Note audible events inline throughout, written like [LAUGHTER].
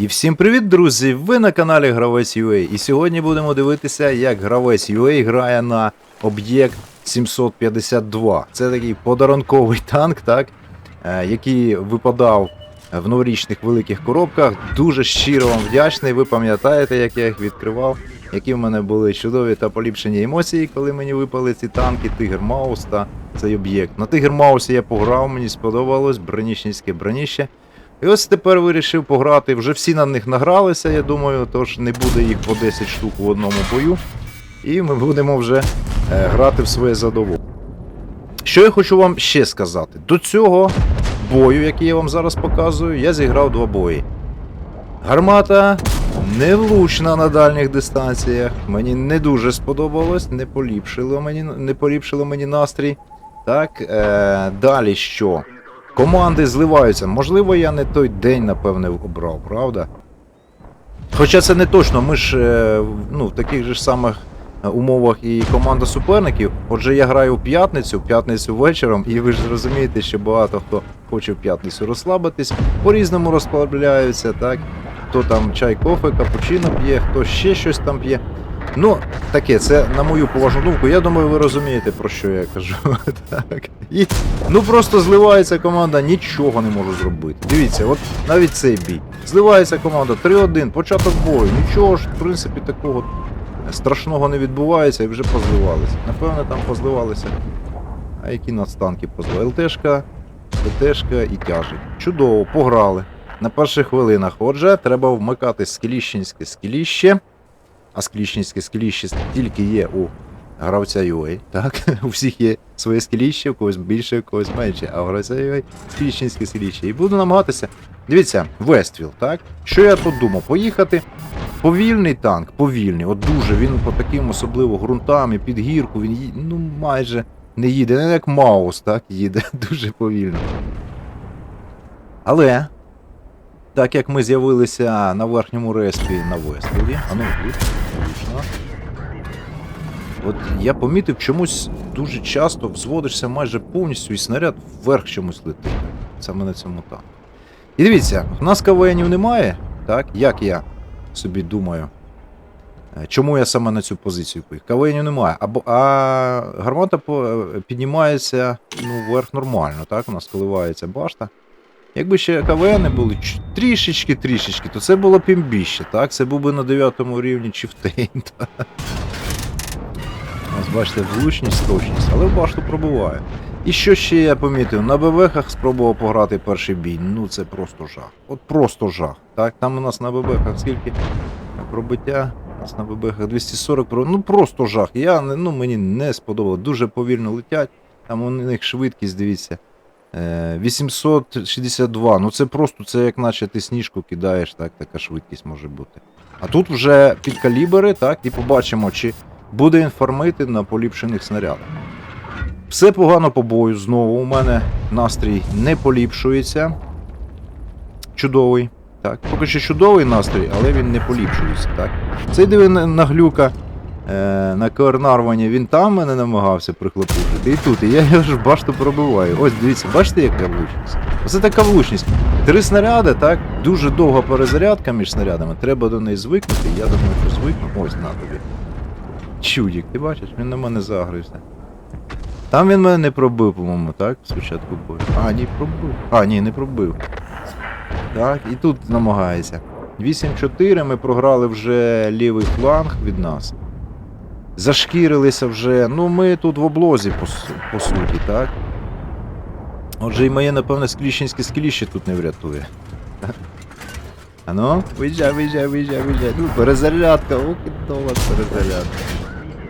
І всім привіт, друзі! Ви на каналі Гравець UA. І сьогодні будемо дивитися, як гравець UA грає на об'єкт 752. Це такий подарунковий танк, так, е, який випадав в новорічних великих коробках. Дуже щиро вам вдячний. Ви пам'ятаєте, як я їх відкривав, які в мене були чудові та поліпшені емоції, коли мені випали ці танки, Тигр Маус та цей об'єкт. На Тигр Маусі я пограв, мені сподобалось, броніщенське броніще. І ось тепер вирішив пограти. Вже всі на них награлися, я думаю, тож не буде їх по 10 штук в одному бою. І ми будемо вже е, грати в своє задоволення. Що я хочу вам ще сказати? До цього бою, який я вам зараз показую, я зіграв два бої. Гармата невлучна на дальніх дистанціях. Мені не дуже сподобалось, не поліпшило мені, не поліпшило мені настрій. Так, е, далі що? Команди зливаються. Можливо, я не той день, напевне, обрав, правда? Хоча це не точно, ми ж е, ну, в таких же самих е, умовах і команда суперників. Отже, я граю в п'ятницю, в п'ятницю вечором, і ви ж розумієте, що багато хто хоче в п'ятницю розслабитись, по-різному розслабляються, так? Хто там чай, кофе, капучино п'є, хто ще щось там п'є. Ну, таке, це на мою поважну думку. Я думаю, ви розумієте, про що я кажу. [LAUGHS] так. І, ну просто зливається команда, нічого не можу зробити. Дивіться, от навіть цей бій. Зливається команда 3-1, початок бою. Нічого ж, в принципі, такого страшного не відбувається і вже позливалися. Напевне, там позливалися. А які нас танки? ЛТшка, ЛТшка і тяжик. Чудово, пограли. На перших хвилинах. Отже, треба вмикати скеліщенське скеліще. А скліщенське скеліще тільки є у гравця UA, так? [LAUGHS] У всіх є своє скеліще, у когось більше, у когось менше, а у гравця UA скліщенське скеліще. І буду намагатися. Дивіться, Вествіл, так? Що я тут думав? Поїхати. Повільний танк, повільний, от дуже, він по таким особливо ґрунтам і під гірку, він ну майже не їде, не як Маус, так, їде [LAUGHS] дуже повільно. Але так як ми з'явилися на верхньому респі на Вествілі, а ну. От я помітив, чомусь дуже часто взводишся майже повністю і снаряд вверх чомусь летить. Саме на цьому танку. І дивіться, в нас КВНів немає, так? Як я собі думаю. е, Чому я саме на цю позицію поїхав? КВНів немає. Або, а гармата е, піднімається ну, вверх нормально, так? У нас коливається башта. Якби ще КВН були трішечки-трішечки, то це було б імбіще, так? Це був би на 9 рівні Чифтейн. [LAUGHS] Бачите, влучність, точність, але в башту пробуває. І що ще я помітив? На ББХах спробував пограти перший бій. Ну це просто жах. От просто жах. Так, там у нас на ББХах скільки пробиття? У нас на ББХах 240 про. Ну просто жах. Я ну, мені не сподобалось. Дуже повільно летять. Там у них швидкість, дивіться. Е, 862. Ну це просто це як наче ти сніжку кидаєш, так, така швидкість може бути. А тут вже під калібри, так, і побачимо, чи буде інформити на поліпшених снарядах. Все погано по бою. Знову у мене настрій не поліпшується. Чудовий. Так, поки що чудовий настрій, але він не поліпшується. Так. Цей диви на на глюка е, на Коорнарвані, він там мене намагався прихлопушити. І тут, і я його ж башту пробиваю. Ось дивіться, бачите, яка влучність? Оце така влучність. Три снаряди, так, дуже довга перезарядка між снарядами. Треба до неї звикнути. Я думаю, що звикну. Ось на тобі. Чудік, ти бачиш, він на мене загрився. Там він мене не пробив, по-моєму, так? Спочатку бою. А, ні, пробив. А, ні, не пробив. Так, і тут намагається. 8-4 ми програли вже лівий фланг від нас. Зашкірилися вже. Ну, ми тут в облозі, по, по суті, так? Отже, і моє, напевне, скліщенське скеліще тут не врятує. А ну, виїжджай, виїжджай, виїжджай, виїжджай. Ну, перезарядка, о, кидова перезарядка.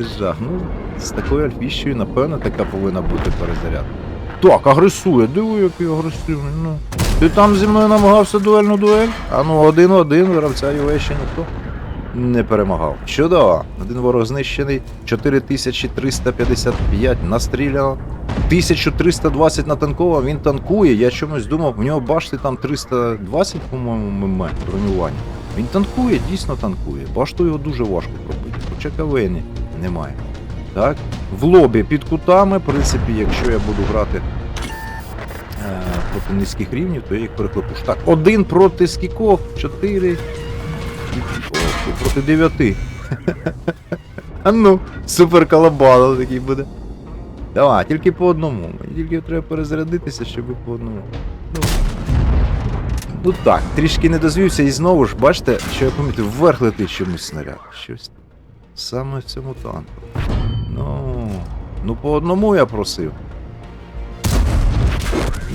Жах, ну, з такою альфіщею, напевно, така повинна бути перезарядка. Так, агресує, диви, який агресивний. Ну. Ти там зі мною намагався дуельну дуель? А ну один-один, гравця його ще ніхто не перемагав. Чудово. Один ворог знищений, 4355 настріляно. 1320 натанково, він танкує. Я чомусь думав, в нього башти там 320, по-моєму, мм бронювання. Він танкує, дійсно танкує. Башту його дуже важко пробити. Хоча кавені немає. Так? В лобі під кутами, в принципі, якщо я буду грати е, проти низьких рівнів, то я їх перехлопуш. Так, один проти скількох, чотири. О, проти дев'яти. [LAUGHS] А ну, супер колобало такий буде. Давай, тільки по одному. Мені тільки треба перезарядитися, щоб по одному. Ну, ну так, трішки не дозвівся і знову ж, бачите, що я помітив, вверх летить чомусь снаряд. Щось саме в цьому танку. Ну, ну по одному я просив.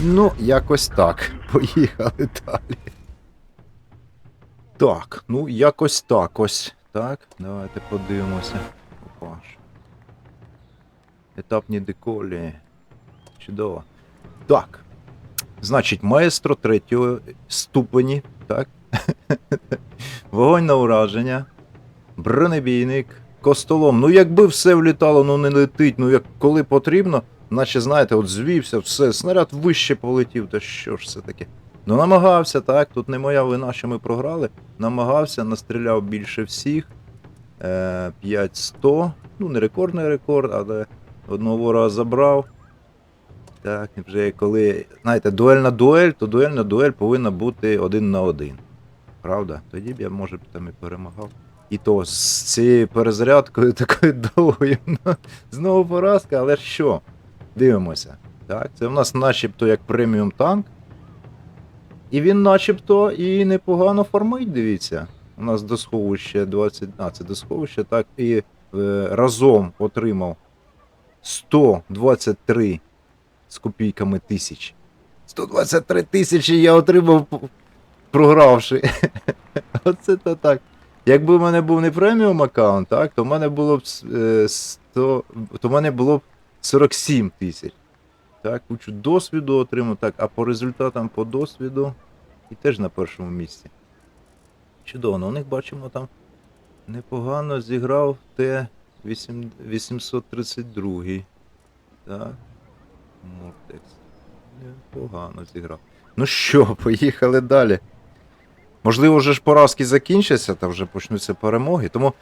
Ну, якось так. [LAUGHS] Поїхали далі. Так, ну якось так ось. Так, давайте подивимося. Опа. Етапні деколі. Чудово. Так. Значить, маестро третього ступені, так? [LAUGHS] Вогонь на ураження. Бронебійник. Костолом. Ну, якби все влітало, ну не летить. Ну, як коли потрібно, наче, знаєте, от звівся, все, снаряд вище полетів, та що ж це таке? Ну, намагався, так, тут не моя вина, що ми програли. Намагався, настріляв більше всіх. Е, 5-100. Ну, не рекордний рекорд, але одного ворога забрав. Так, вже коли, знаєте, дуель на дуель, то дуель на дуель повинна бути один на один. Правда? Тоді б я, може, б там і перемагав. І то з цією перезарядкою такою [LAUGHS] довгою. ну, Знову поразка, але що? Дивимося. Так, це в нас начебто як преміум танк. І він начебто і непогано фармить, дивіться. У нас до сховища 20. А, це до сховища, так, і е, разом отримав 123 з копійками тисяч. 123 тисячі я отримав, програвши. [LAUGHS] Оце то так. Якби в мене був не преміум аккаунт, так, то в мене було б е, 100, то в мене було б 47 тисяч. Так, кучу досвіду отримав, так, а по результатам по досвіду і теж на першому місці. Чудово, ну, у них бачимо там непогано зіграв Т-832. Так. Мортекс. Непогано зіграв. Ну що, поїхали далі. Можливо, вже ж поразки закінчаться, та вже почнуться перемоги. Тому,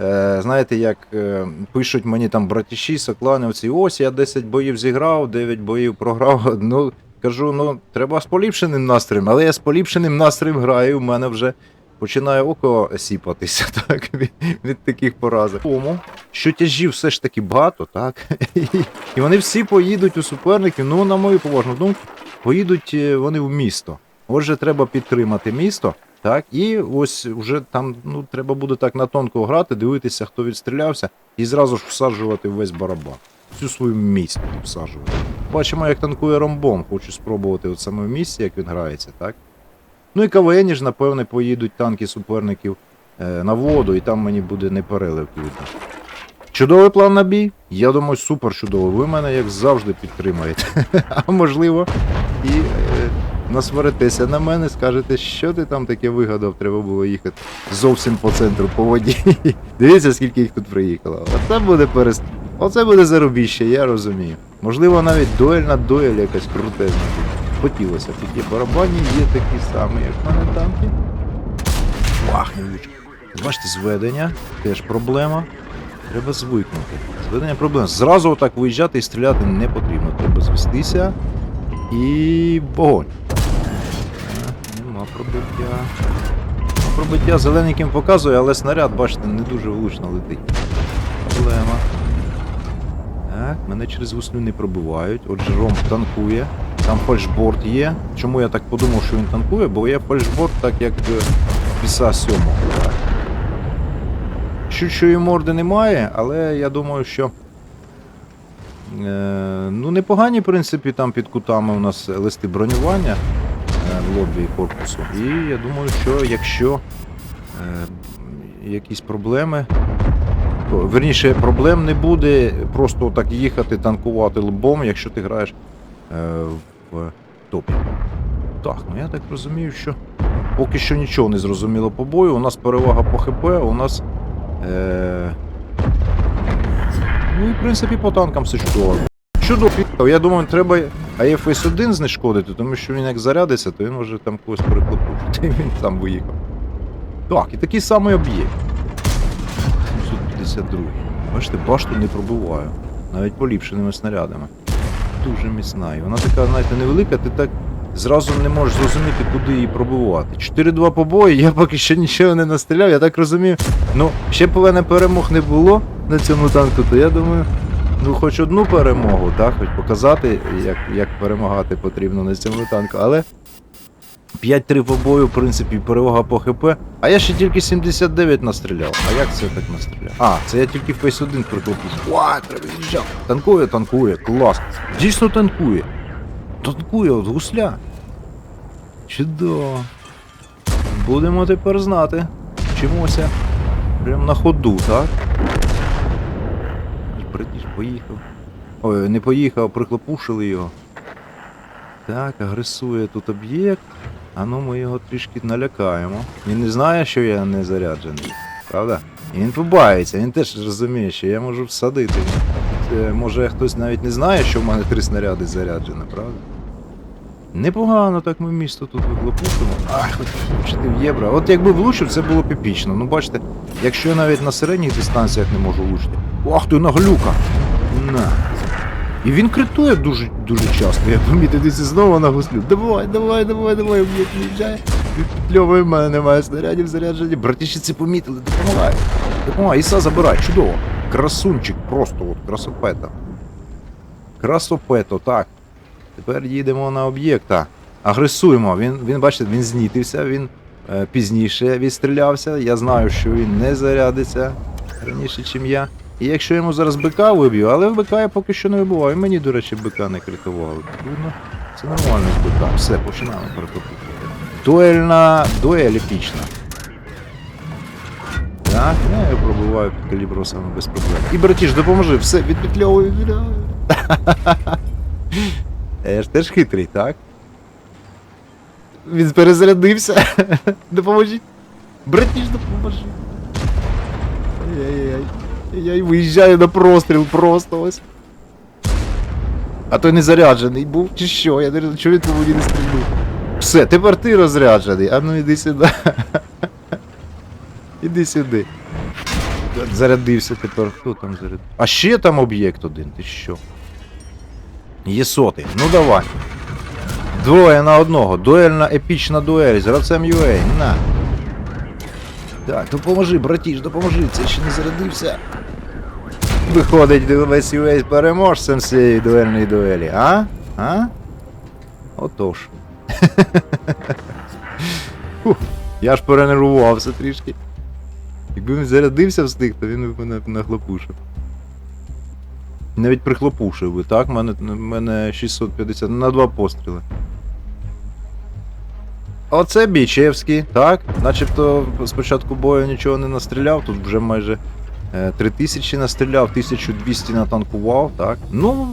е, знаєте, як е, пишуть мені там братіші, сокланівці, ось я 10 боїв зіграв, 9 боїв програв. [LAUGHS] Ну, кажу, ну, треба з поліпшеним настроєм, але я з поліпшеним настроєм граю, в мене вже починає око сіпатися [LAUGHS] так, від, від таких поразок. Тому, що тяжів все ж таки багато, так? І, [LAUGHS] і вони всі поїдуть у суперників, ну, на мою поважну думку, поїдуть е, вони в місто. Отже, треба підтримати місто. Так, і ось вже там ну, треба буде так на тонко грати, дивитися, хто відстрілявся, і зразу ж всаджувати весь барабан. Всю свою місто всаджувати. Бачимо, як танкує ромбом. Хочу спробувати от саме в місці, як він грається, так? Ну і КВН ж, напевне, поїдуть танки суперників е, на воду, і там мені буде непереливки видно. Чудовий план на бій. Я думаю, супер чудовий. Ви мене, як завжди, підтримаєте. [LAUGHS] А можливо, і е, насваритеся на мене, скажете, що ти там таке вигадав, треба було їхати зовсім по центру по воді. [LAUGHS] Дивіться, скільки їх тут приїхало. Оце буде перест... Оце буде зарубіще, я розумію. Можливо, навіть дуель на дуель якась крутезна. Хотілося б. Такі барабані є такі самі, як в мене танки. Не. Бачите, зведення теж проблема. Треба звикнути. Зведення проблема. Зразу отак виїжджати і стріляти не потрібно. Треба звестися і вогонь. Пробиття. Пробиття зелененьким показує, але снаряд, бачите, не дуже влучно летить. Проблема. Так, мене через весну не пробивають. Отже, Ром танкує. Там фальшборд є. Чому я так подумав, що він танкує? Бо є фальшборд, так як е, піса сьомого. Так. Щучої морди немає, але я думаю, що. Е, ну, непогані, в принципі, там під кутами у нас листи бронювання е, лобі корпусу. І я думаю, що якщо е, якісь проблеми. то- Верніше, проблем не буде просто так їхати, танкувати лбом, якщо ти граєш е, в топі. Так, ну я так розумію, що поки що нічого не зрозуміло по бою. У нас перевага по ХП, у нас. Е... Ну і в принципі по танкам все чудово. Чудово. Я думаю, треба АФС 1 знешкодити, тому що він як зарядиться, то він може там когось переклопушити, [LAUGHS] він сам виїхав. Так, і такий самий об'єкт. 752. Бачите, башту не пробиваю. Навіть поліпшеними снарядами. Дуже міцна. І вона така, знаєте, невелика, ти так зразу не можеш зрозуміти, куди її пробивати. 4-2 побої, я поки що нічого не настріляв, я так розумію. Ну, ще в перемог не було на цьому танку, то я думаю, ну хоч одну перемогу, так, хоч показати, як, як перемагати потрібно на цьому танку, але. 5-3 по бою, в принципі, перевага по ХП. А я ще тільки 79 настріляв. А як це так настріляв? А, це я тільки в Face 1 прикопуш. Ва, треба. Танкує, танкує, клас. Дійсно танкує. Танкує от гусля. Чудово. Будемо тепер знати. Вчимося. Прям на ходу, так? Братіш поїхав. Ой, не поїхав, прихлопушили його. Так, агресує тут об'єкт. А ну ми його трішки налякаємо. Він не знає, що я не заряджений. Правда? І він побається, він теж розуміє, що я можу всадити. Е, Може хтось навіть не знає, що в мене три снаряди заряджено, правда? Непогано так ми місто тут виглопушимо. Ах, влучити в євро. От якби влучив, це було б епічно. Ну бачите, якщо я навіть на середніх дистанціях не можу влучити. Ах ти наглюка! На. І він критує дуже дуже часто. Я помітив, десь знову на гуслю. Давай, давай, давай, давай, об'єкт виїжджає. Підльовує, мене немає снарядів заряджені. Братіші це помітили, допомагай. Допомагай, Іса забирай, чудово. Красунчик, просто от, красопета. Красопето, так. Тепер їдемо на об'єкта. Агресуємо. Він, він бачите, він знітився, він е, пізніше відстрілявся. Я знаю, що він не зарядиться раніше, ніж я. І якщо йому зараз БК виб'ю, але в БК я поки що не вибиваю. Мені, до речі, БК не критували. Видно, це нормально з БК. Все, починаємо перекопувати. Дуельна. Дуель епічна. Так, я його пробиваю під калібросами без проблем. І братіш, допоможи, все, відпетльовую, відпетльовую. Я [LAUGHS] ж теж хитрий, так? Він перезарядився. [LAUGHS] Допоможіть. Братіш, допоможи. Ай-яй-яй. Я й виїжджаю на простріл просто ось. А той не заряджений був, чи що? Я не розумію, чого він по мені не стрільнув. Все, тепер ти розряджений. А ну іди сюди. [LAUGHS] Іди сюди. Зарядився тепер. Хто там зарядив? А ще там об'єкт один, ти що? Є сотий. Ну давай. Двоє на одного. Дуельна епічна дуель з гравцем UA. На. Так, допоможи, братіш, допоможи, це ще не зарядився. Виходить весь UA переможцем з цієї дуельної дуелі, а? А? Отож. [LAUGHS] Я ж перенервувався трішки. Якби він зарядився встиг, то він би мене нахлопушив. Навіть прихлопушив би, так? У мене, мене 650 на два постріли. Оце Бійчевський, так? Начебто спочатку бою нічого не настріляв, тут вже майже 3000 настріляв, 1200 натанкував, так? Ну,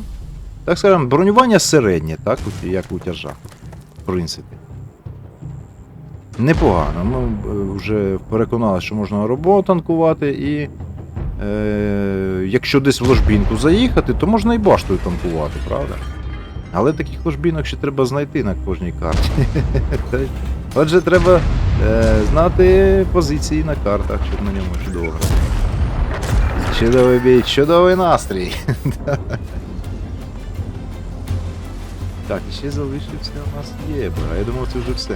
так скажемо, бронювання середнє, так, як у тяжах. В принципі. Непогано. Ми е, вже переконалися, що можна роботу танкувати і. Е, якщо десь в ложбінку заїхати, то можна і баштою танкувати, правда? Але таких ложбінок ще треба знайти на кожній карті. [LAUGHS] Отже, треба е, знати позиції на картах, щоб на ньому чудово грати. Чудовий бій, чудовий настрій. так, і ще залишився у нас є, а я думав, це вже все.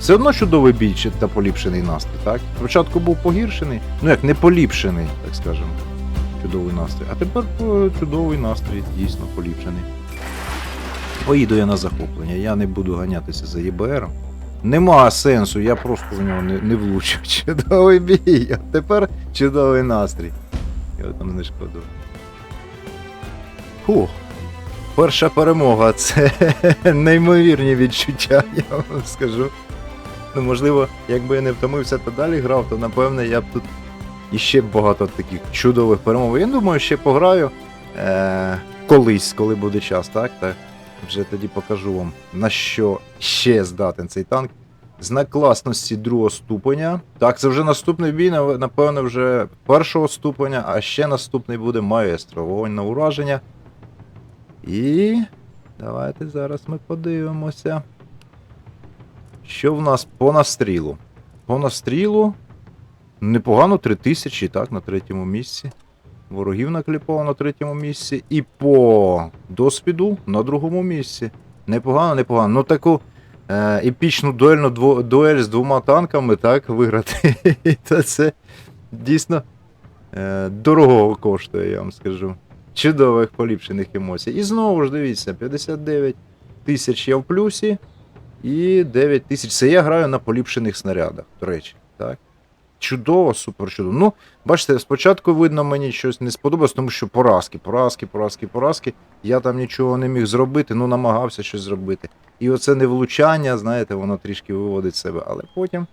Все одно чудовий бій та поліпшений настрій, так? Спочатку був погіршений, ну як не поліпшений, так скажемо. Чудовий настрій. А тепер е, чудовий настрій, дійсно поліпшений. Поїду я на захоплення, я не буду ганятися за ЄБР. Нема сенсу, я просто в нього не, не влучив. [LAUGHS] Чудовий бій, а тепер чудовий настрій. Я там не шкодую. Фух. Перша перемога [LAUGHS] це неймовірні відчуття, я вам скажу. Ну, можливо, якби я не втомився та далі грав, то напевне я б тут іще багато таких чудових перемог. Я думаю, ще пограю е- колись, коли буде час, так? так? Вже тоді покажу вам, на що ще здатен цей танк. Знак класності другого ступеня. Так, це вже наступний бій, напевно, вже першого ступеня, а ще наступний буде маестро. Вогонь на ураження. І. Давайте зараз ми подивимося. Що в нас по настрілу? По настрілу. Непогано 3000, так, на третьому місці. Ворогів накліпав на третьому місці. І по досвіду на другому місці. Непогано, непогано. Ну таку е, епічну дуельну дво, дуель з двома танками, так, виграти. [LAUGHS] Та це дійсно е, дорого коштує, я вам скажу. Чудових поліпшених емоцій. І знову ж дивіться, 59 тисяч я в плюсі. І 9 тисяч. Це я граю на поліпшених снарядах, до речі. Так. Чудово, супер чудово. Ну, бачите, спочатку видно, мені щось не сподобалось, тому що поразки, поразки, поразки, поразки. Я там нічого не міг зробити, ну намагався щось зробити. І оце невлучання, знаєте, воно трішки виводить себе. Але потім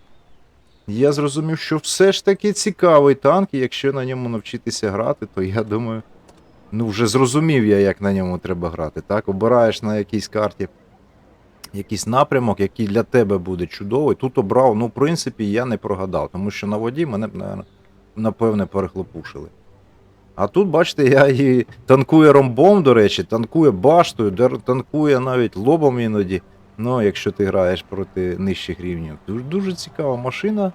я зрозумів, що все ж таки цікавий танк, і якщо на ньому навчитися грати, то я думаю, ну вже зрозумів я, як на ньому треба грати. Так, обираєш на якійсь карті якийсь напрямок, який для тебе буде чудовий. Тут обрав, ну, в принципі, я не прогадав, тому що на воді мене б, напевне, перехлопушили. А тут, бачите, я і танкує ромбом, до речі, танкує баштою, танкує навіть лобом іноді. Ну, якщо ти граєш проти нижчих рівнів. Дуже, дуже цікава машина.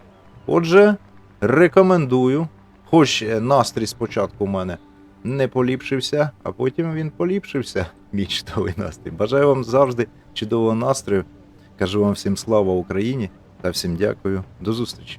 Отже, рекомендую. Хоч е, настрій спочатку у мене не поліпшився, а потім він поліпшився. [LAUGHS] Мій чудовий настрій. Бажаю вам завжди чудового настрою. Кажу вам всім слава Україні та всім дякую. До зустрічі.